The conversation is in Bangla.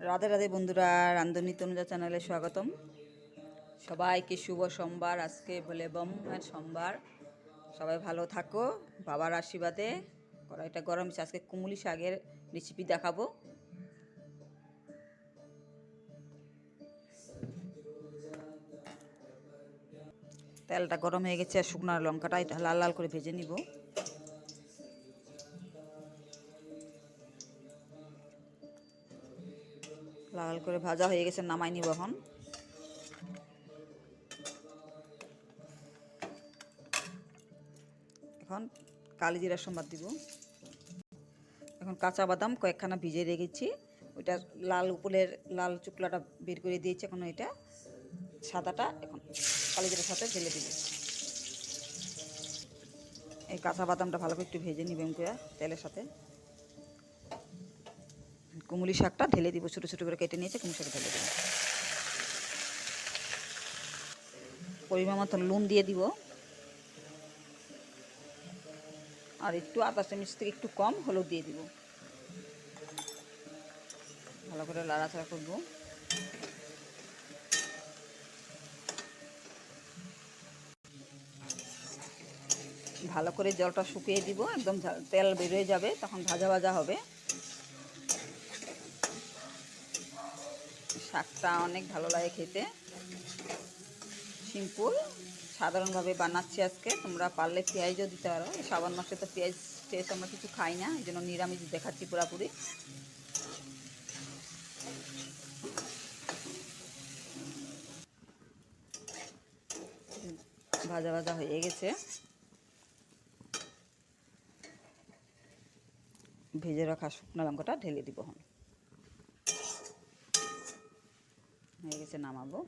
রাধে রাধে বন্ধুরা, রান্ধনী তনুজা চ্যানেলে স্বাগতম। সবাইকে শুভ সোমবার, আজকে বলে বম সোমবার। সবাই ভালো থাকো, বাবার আশীর্বাদে। কড়াইটা গরম হচ্ছে আজকে কুমুলি শাকের রেসিপি দেখাবো। তেলটা গরম হয়ে গেছে, আর শুকনো লঙ্কাটা লাল লাল করে ভেজে নিব। লাল করে ভাজা হয়ে গেছে, নামাই নিব এখন। এখন কালি জিরা সম্বাদ দিব। এখন কাঁচা বাদাম কয়েকখানা ভিজে রেখেছি। ওইটা লাল উপলের লাল চুকলাটা বের করে দিয়েছি এখন এটা। সাদাটা এখন কালি জিরার সাথে ঢেলে দিব। এই কাঁচা বাদামটা ভালো করে একটু ভেজে নিবেন করে তেলের সাথে। কুমুলি শাকটা ঢেলে দিব, ছোটো ছোটো করে কেটে নিয়েছে, কুমুলি শাকটা ঢেলে দিব। পরিমাণ মতো নুন দিয়ে দিব। আর একটু আদা চামচ থেকে একটু কম হলুদ দিয়ে দিব। ভালো করে লাড়াচাড়া করব। ভালো করে জলটা শুকিয়ে দিব, একদম তেল বেরোয় যাবে, তখন ভাজা ভাজা হবে। শাকটা অনেক ভালো লাগে খেতে। সিম্পল, সাধারণভাবে বানাচ্ছি আজকে, তোমরা পারলে পেঁয়াজও দিতে পারো। শ্রাবণ মাসে তো পেঁয়াজ টেস্ট আমরা কিছু খাই না, এই জন্য নিরামিষ দেখাচ্ছি পুরাপুরি। ভাজা ভাজা হয়ে গেছে। ভেজে রাখা শুকনো লঙ্কাটা ঢেলে দিব হয়ে গেছে নামাবো